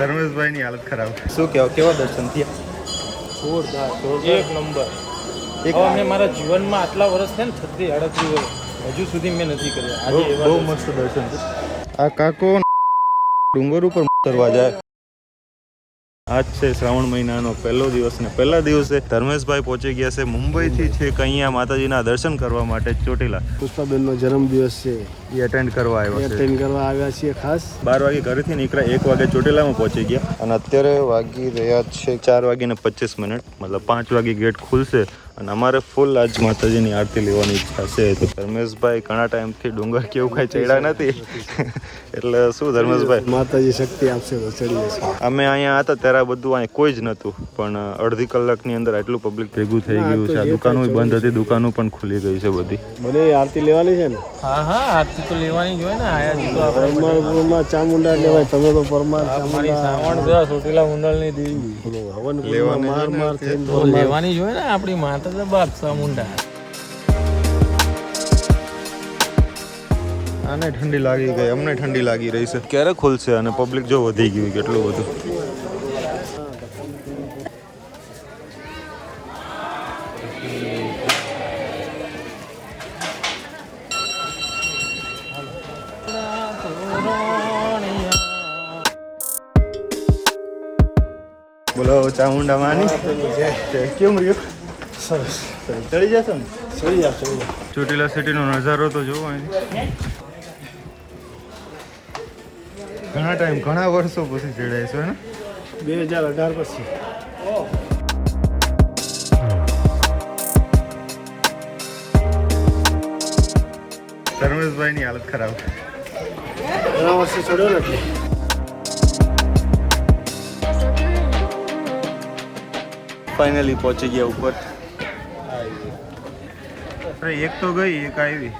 ધર્મેશભાઈ ની હાલત ખરાબ. શું કહેવા? કેવા દર્શન થયા? જોરદાર એક નંબર. એક અમને મેં મારા જીવનમાં આટલા વર્ષ થયા ને છત્રીસ આડત્રીસ વર્ષ હજુ સુધી મેં નથી કર્યા. આજે બહુ બહુ મસ્ત દર્શન છે આ કાકો ડુંગર ઉપર કરવા જાય આજ છે શ્રાવણ મહિનાનો પહેલો દિવસ ને પહેલા દિવસે ધર્મેશભાઈ પહોંચી ગયા છે મુંબઈથી છે અહીંયા માતાજીના દર્શન કરવા માટે ચોટીલા. પુષ્પાબેનનો જન્મદિવસ છે. એ અટેન્ડ કરવા આવ્યા છે. અટેન્ડ કરવા આવ્યા છીએ ખાસ. બાર વાગે ઘરેથી નીકળ્યા એક વાગે ચોટીલામાં પહોંચી ગયા. અને અત્યારે વાગી રહ્યા છે ચાર વાગીને પચીસ મિનિટ. મતલબ પાંચ વાગે ગેટ ખુલશે અને અમારે ફૂલ આજ માતાજીની આરતી લેવાની ઈચ્છા છે. તો ધર્મેશભાઈ ઘણા ટાઈમથી ડુંગર કેવું કાંઈ ચડ્યા નથી. એટલે શું ધર્મેશભાઈ? માતાજી શક્તિ આપશે તો ચડીએ અમે અહીંયા હતા ત્યારે બધું અહીં કોઈ જ નહોતું પણ અડધી કલાકની અંદર આટલું પબ્લિક ભેગું થઈ ગયું છે. દુકાનો બંધ હતી દુકાનો પણ ખુલી ગઈ છે બધી. મને આરતી લેવાની છે ને? હા હા આરતી તો લેવાની જ હોય ને. આયા જ તો આપણે ચામુંડા લેવાય તમે તો પરમાર મારી ચામુંડા. સાવણ જો સોટીલા મુંડલની દેવી. હવન લેવાની માર માર લેવાની જ હોય ને આપણી માતા તો બાપ મુંડા આને ઠંડી લાગી ગઈ અમને ઠંડી લાગી રહી છે. ક્યારે ખુલશે અને પબ્લિક જો વધી ગયું કેટલું બધું? બોલો ચામુંડા માની કેમ રહ્યું? સરસ. ચડી જશો ને? ચડી જાવ ચડી જાવ ચોટીલા સિટીનો નજારો તો જોવો અહીંથી. ઘણા ટાઈમ ઘણા વર્ષો પછી જોડાય છે ને? બે હજાર અઢાર પછી. ધર્મેશભાઈ ની હાલત ખરાબ. ઘણા વર્ષે ચડ્યો નથી. ફાઇનલી પહોંચી ગયા ઉપર. એક તો ગઈ એક આવી.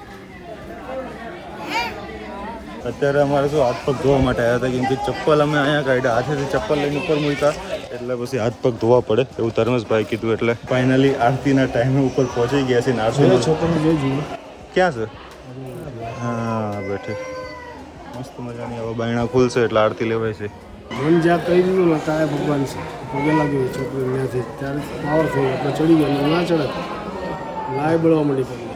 અત્યારે અમારે શું હાથ પગ ધોવા માટે આવ્યા હતા કેમ કે ચપ્પલ અમે અહીંયા કાઢ્યા. હાથેથી ચપ્પલ લઈને ઉપર મૂક્યા એટલે પછી હાથ પગ ધોવા પડે એવું ધર્મેશભાઈ કીધું એટલે ફાઇનલી આરતીના ટાઈમે ઉપર પહોંચી ગયા છે આરતી છોકરો ક્યાં છે? હા બેઠે. મસ્ત મજાની હવે બાયણા ખુલશે એટલે આરતી લેવાય છે. મન જ્યાં કહી દીધું ને ત્યાં ભગવાન છે. પગે લાગ્યું છોકરો ત્યાંથી. ત્યારે પાવર થઈ એટલે ચડી ગયો ના ચડે. લાય બળવા મળી પડી.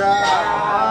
Yeah.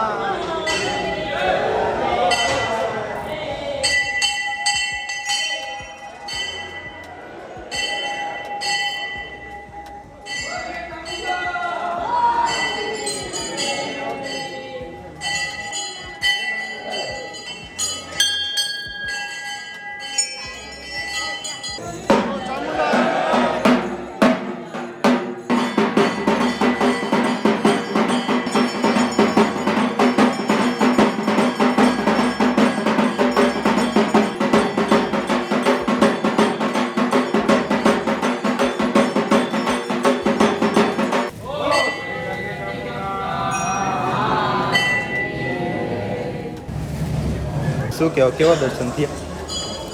શું કહેવા કેવા દર્શન થયા?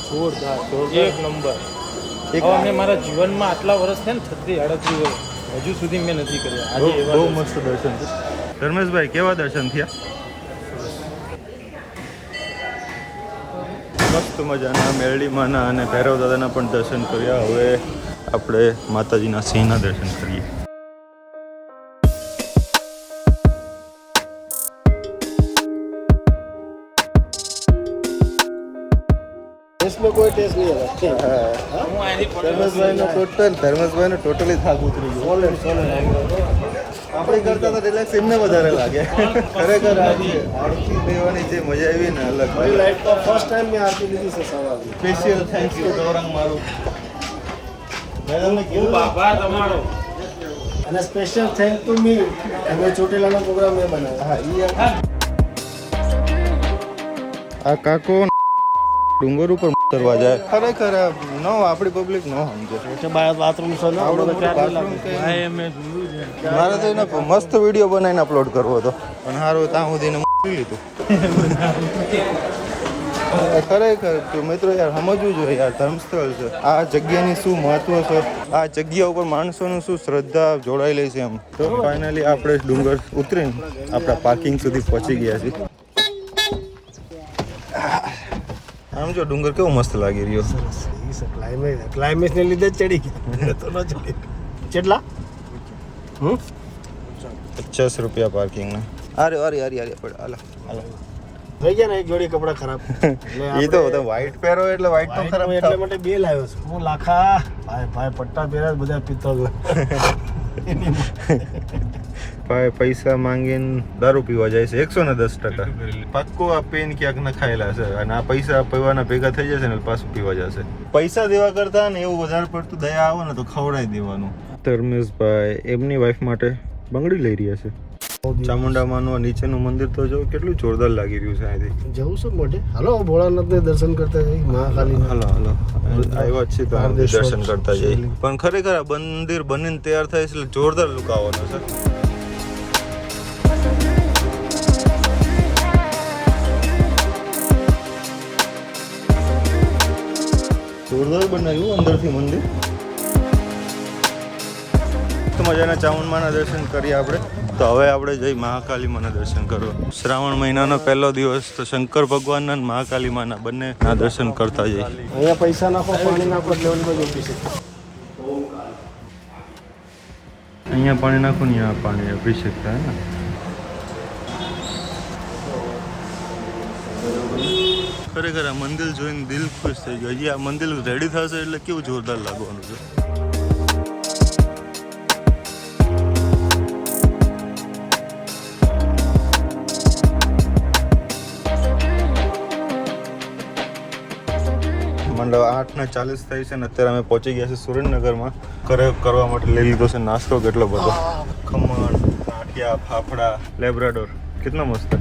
જોરદાર એક નંબર. એક હવે મેં મારા જીવનમાં આટલા વર્ષ થયા ને છત્રીસ અડત્રીસ વર્ષ હજુ સુધી મેં નથી કર્યા. આજે એવા બહુ મસ્ત દર્શન થયું. ધર્મેશભાઈ કેવા દર્શન થયા? મસ્ત મજાના મેરડીમાના અને ભૈરવ દાદાના પણ દર્શન કર્યા. હવે આપણે માતાજીના સિંહના દર્શન કરીએ. ટેસ્ટનો કોઈ ટેસ્ટ નહીં હતા હું. અહીંથી પડેલો ધર્મેશભાઈનો ટોટલ ટોટલી થાક ઉતરી ગયો. સોલેડ સોલેડ આપણે કરતા તો રિલેક્સ એમને વધારે લાગે. ખરેખર આજે આરતી દેવાની જે મજા આવી ને અલગ. મારી લાઈફમાં ફર્સ્ટ ટાઈમ મેં આરતી લીધી છે સવારે. સ્પેશિયલ થેન્ક યુ ગૌરંગ મારું. મેં તમને કીધું આભાર તમારો. અને સ્પેશિયલ થેન્ક ટુ મી અમે ચોટીલાનો પ્રોગ્રામ મેં બનાવ્યો. હા આ કાકો ડુંગર ઉપર કરવા જાય. ખરેખર નો ન આપણી પબ્લિક નો સમજે. એટલે બાથરૂમ છે ને મારે તો એને મસ્ત વીડિયો બનાવીને અપલોડ કરવો હતો. પણ સારું ત્યાં સુધી એને મૂકી લીધું. ખરેખર તો મિત્રો યાર સમજવું જોઈએ યાર ધર્મસ્થળ છે. આ જગ્યાની શું મહત્વ છે? આ જગ્યા ઉપર માણસોનું શું શ્રદ્ધા જોડાયેલી છે એમ? તો ફાઇનલી આપણે ડુંગર ઉતરીને આપણા પાર્કિંગ સુધી પહોંચી ગયા છીએ. આમ જો ડુંગર કેવો મસ્ત લાગી રહ્યો. ક્લાઇમેટ ક્લાઇમેટને લીધે જ ચડી ગયા. તો ન ચડી. કેટલા? હમ? પચાસ રૂપિયા પાર્કિંગના અરે અરે અરે અરે પડ હાલો હાલો. થઈ ગયા ને એક જોડી કપડા ખરાબ. એ તો તમે વ્હાઈટ પહેરો એટલે વ્હાઈટ તો ખરાબ એટલે થાય. માટે બે લાવ્યો છું. હું લાખા ભાઈ ભાઈ પટ્ટા પહેર્યા બધા પિત્તળ. ભાઈ પૈસા માંગીને દારૂ પીવા જાય છે એકસો ને દસ ટકા. પાક્કો આ પેન ક્યાંક નખાયેલા ખાયેલા છે. અને આ પૈસા પીવાના ભેગા થઈ જશે ને પાછું પીવા જશે. પૈસા દેવા કરતા ને એવું વધારે પડતું દયા આવે ને તો ખવડાવી દેવાનું. ધર્મેશભાઈ એમની વાઈફ માટે બંગડી લઈ રહ્યા છે. ચામુંડામાનું આ નીચેનું મંદિર તો જો કેટલું જોરદાર લાગી રહ્યું છે અહીંથી. જવું શું મોઢે? હાલો ભોળાનાથને દર્શન કરતા જઈ મહાકાલી હાલો હાલો. આવ્યા છે તો દર્શન કરતા જઈએ. પણ ખરેખર આ મંદિર બનીને તૈયાર થાય છે એટલે જોરદાર લુક આવવાનો છે. જોરદાર બનાવ્યું અંદરથી મંદિર. તો મજાના ચામુંડમાના દર્શન કરીએ આપણે. તો હવે આપણે જઈ મહાકાલી માના દર્શન કરવા. શ્રાવણ મહિનાનો પહેલો દિવસ તો શંકર ભગવાનના અને મહાકાલી માના બંનેના દર્શન કરતા જઈએ. અહીંયા પૈસા નાખો પાણી નાખો અહીંયા પાણી નાખો ને અહીંયા પાણી અભિષેક થાય ને. ખરેખર આ મંદિર જોઈને દિલ ખુશ થઈ ગયું. હજી આ મંદિર રેડી થશે એટલે કેવું જોરદાર લાગવાનું છે? મંડળ આઠ ને ચાલીસ થઈ છે ને અત્યારે અમે પહોંચી ગયા છે સુરેન્દ્રનગરમાં. કરે કરવા માટે લઈ લીધો છે નાસ્તો કેટલો બધો. ખમણ ગાંઠિયા ફાફડા, લેબ્રાડોર. કેટલા મસ્ત.